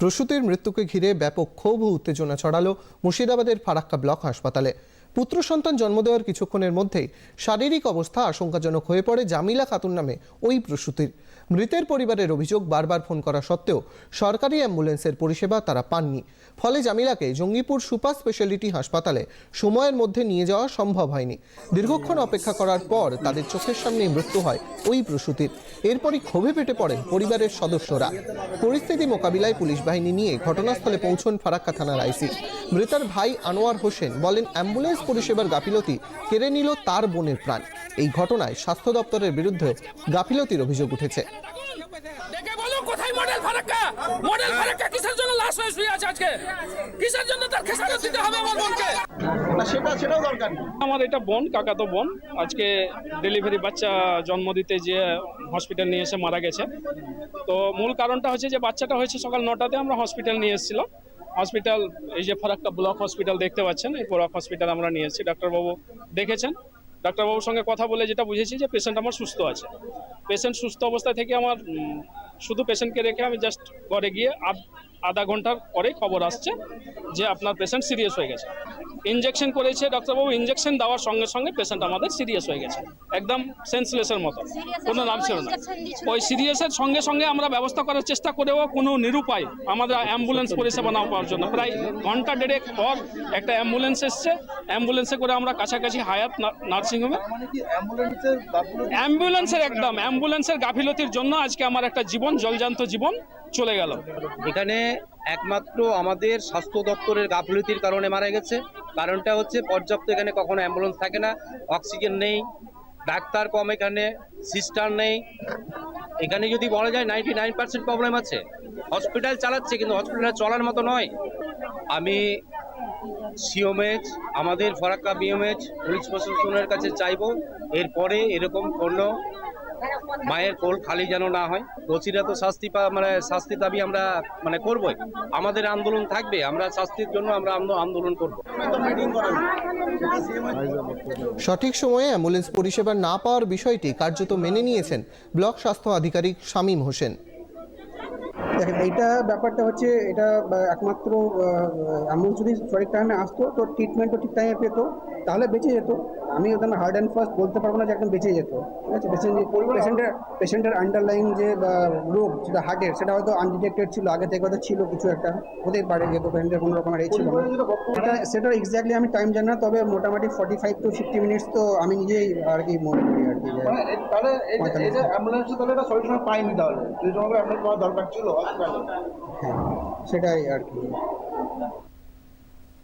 প্রসূতির মৃত্যুকে ঘিরে ব্যাপক ক্ষোভ ও উত্তেজনা ছড়ালো মুর্শিদাবাদের ফারাক্কা ব্লক হাসপাতালে। পুত্র সন্তান জন্ম দেওয়ার কিছুক্ষণের মধ্যেই শারীরিক অবস্থা আশঙ্কাজনক হয়ে পড়ে জামিলা খাতুন নামে ওই প্রসূতির। মৃতের পরিবারের অভিযোগ বারবার ফোন করা সত্ত্বেও সরকারি অ্যাম্বুলেন্সের পরিষেবা তারা পাননি। ফলে জামিলাকে জঙ্গিপুর সুপার স্পেশালিটি হাসপাতালে সময়ের মধ্যে নিয়ে যাওয়া সম্ভব হয়নি। দীর্ঘক্ষণ অপেক্ষা করার পর তাদের চোখের সামনেই মৃত্যু হয় ওই প্রসূতির। এরপরই ক্ষোভে পেটে পড়েন পরিবারের সদস্যরা। পরিস্থিতি মোকাবিলায় পুলিশ বাহিনী নিয়ে ঘটনাস্থলে পৌঁছন ফারাক্কা থানার আইসি। মৃতার ভাই আনোয়ার হোসেন বলেন, অ্যাম্বুলেন্স পরিষেবার গাফিলতি কেড়ে নিল তার বোনের প্রাণ। এই ঘটনায় স্বাস্থ্য দপ্তরের বিরুদ্ধে গাফিলতির অভিযোগ উঠেছে। দেখে বলো কোথায় মডেল ফারাক্কা? মডেল ফারাক্কা কিসের জন্য লাশ হয়ে শুয়ে আছে আজকে? কিসের জন্য তার খেসারত দিতে হবে আমার বোনকে? সেটা সেটাও দরকার আমার এটা বোন কাকাতো বোন। আজকে ডেলিভারি বাচ্চা জন্ম দিতে যে হসপিটাল নিয়ে এসে মারা গেছে। তো মূল কারণটা হচ্ছে যে বাচ্চাটা হয়েছে সকাল নটাতে আমরা হসপিটাল নিয়ে এসেছিলাম। হসপিটাল এই যে ফরাক্কা ব্লক হসপিটাল দেখতে পাচ্ছেন, এই ব্লক হসপিটাল আমরা নিয়ে এসেছি ডাক্তারবাবু দেখেছেন? ডাক্তারবাবুর সঙ্গে কথা বলে যেটা বুঝেছি যে পেশেন্ট আমার সুস্থ আছে। পেশেন্ট সুস্থ অবস্থা থেকে আমার শুধু পেশেন্টকে রেখে আমি জাস্ট ঘরে গিয়ে আধ- আধা ঘণ্টার পরে খবর আসছে যে আপনার পেশেন্ট সিরিয়াস হয়ে গেছে। ইঞ্জেকশন করেছে ডাক্তারবাবু ইঞ্জেকশন দেওয়ার সঙ্গে সঙ্গে পেশেন্ট আমাদের সিরিয়াস হয়ে গেছে। একদম সেন্সলেসের মতো। কোনো নাম ছিল না। ওই সিরিয়াসের সঙ্গে সঙ্গে আমরা ব্যবস্থা করার চেষ্টা করেও কোনো নিরুপায় আমাদের অ্যাম্বুলেন্স পরিষেবা না পাওয়ার জন্য। প্রায় ঘণ্টা দেড়েক পর একটা অ্যাম্বুলেন্স এসছে। অ্যাম্বুলেন্সে করে আমরা কাছাকাছি হায়াত নার্সিংহোমে। অ্যাম্বুলেন্সের অ্যাম্বুলেন্সের একদম অ্যাম্বুলেন্সের গাফিলতির জন্য আজকে আমার একটা জীবন জলজান্ত জীবন। চলে গেল। এখানে একমাত্র আমাদের স্বাস্থ্য দপ্তরের গাফলতির কারণে মারা গেছে। কারণটা হচ্ছে পর্যাপ্ত এখানে কখনো অ্যাম্বুলেন্স থাকে না অক্সিজেন নেই, ডাক্তার কম এখানে সিস্টার নেই। এখানে যদি বলা যায় নাইনটি নাইন পার্সেন্ট প্রবলেম আছে। হসপিটাল চালাচ্ছে কিন্তু হসপিটাল চলার মতো নয়। আমি সিওমেজ আমাদের ফরাক্কা বিএমএচ পুলিশ প্রশাসনের কাছে চাইব, এরপরে এরকম কোনো মায়ের কোল খালি যেন না হয়। দোষীরা তো শাস্তি পা মানে শাস্তি দাবি আমরা মানে করবই। আমাদের আন্দোলন থাকবে আমরা শাস্তির জন্য আমরা আন্দোলন করব। সঠিক সময়ে অ্যাম্বুলেন্স পরিষেবা না পাওয়ার বিষয়টি কার্যত মেনে নিয়েছেন ব্লক স্বাস্থ্য আধিকারিক শামীম হোসেন। দেখেন এইটা ব্যাপারটা হচ্ছে এটা একমাত্র অ্যাম্বুলেন্স যদি সঠিক টাইমে আসতো তো ট্রিটমেন্টও ঠিক টাইমে পেতো। তাহলে বেঁচে যেত। আমি ওদের হার্ড অ্যান্ড ফার্স্ট বলতে পারব না যে একদম বেঁচে যেত। ঠিক আছে? পেশেন্ট পেশেন্টের পেশেন্টের আন্ডারলাইন যে রোগ যেটা হার্টের সেটা হয়তো আনডিটেক্টেড ছিল আগে থেকে হয়তো ছিল কিছু একটা। হতেই পারে যেহেতু পেশেন্টের কোনো রকমের এই ছিল সেটা সেটা এক্স্যাক্টলি আমি টাইম জানি না তবে মোটামুটি forty five to fifty minutes তো আমি নিজেই আর কি মনে করি আর কি মানে তাহলে অ্যাম্বুলেন্স এটা পাইনি তাহলে। সেই সময় অ্যাম্বুলেন্স দরকার ছিল হসপিটালে হ্যাঁ সেটাই আর কি।